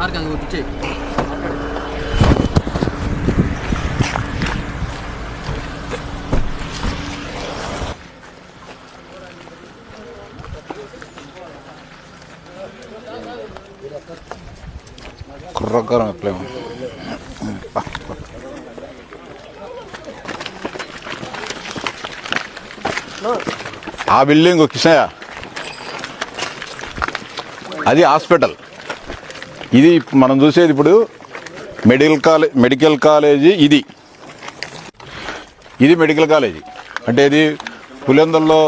Sir కంగ ఇచ్చే కుర్రకారం ఎట్లే ఆ building కిషయ అది హాస్పిటల్ ఇది మనం చూసేది ఇప్పుడు మెడికల్ కాలేజ్ మెడికల్ కాలేజీ ఇది. ఇది మెడికల్ కాలేజీ. అంటే ఇది పులిందల్లో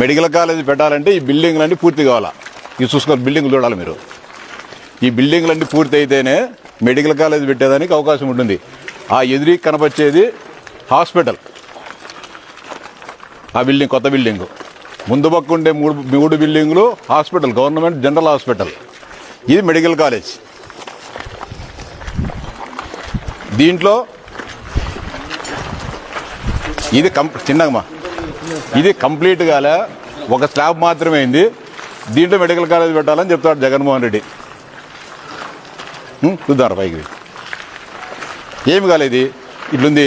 మెడికల్ కాలేజీ పెట్టాలంటే ఈ బిల్డింగ్లన్నీ పూర్తి కావాలా? ఇది చూసుకోవాలి బిల్డింగ్లు చూడాలి మీరు? ఈ బిల్డింగ్లన్నీ పూర్తి అయితేనే మెడికల్ కాలేజ్ పెట్టేదానికి అవకాశం ఉంటుంది. ఆ ఎదురి కనపచ్చేది హాస్పిటల్. ఆ బిల్డింగ్ కొత్త బిల్డింగు. ముందు పక్క ఉండే మూడు మూడు బిల్డింగులు హాస్పిటల్ గవర్నమెంట్ జనరల్ హాస్పిటల్. ఇది మెడికల్ కాలేజ్. దీంట్లో ఇది కం చిన్నగమ్మా ఇది కంప్లీట్ కాలే ఒక స్లాబ్ మాత్రమే అయింది. దీంట్లో మెడికల్ కాలేజ్ పెట్టాలని చెప్తాడు జగన్మోహన్ రెడ్డి. చూద్దాం పైకి. ఏమి కాలేదు ఇట్లుంది.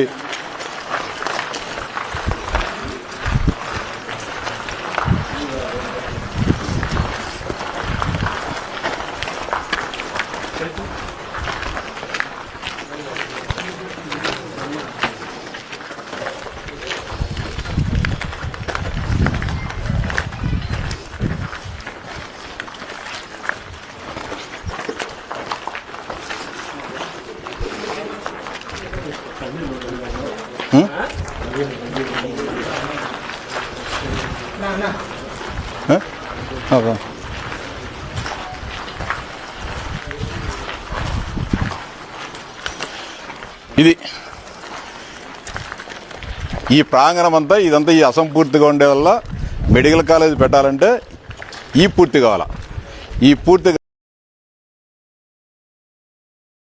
ఇది ఈ ప్రాంగణం అంతా ఇదంతా ఈ అసంపూర్తిగా ఉండే వల్ల మెడికల్ కాలేజ్ పెట్టాలంటే ఈ పూర్తి కావాలా. ఈ పూర్తి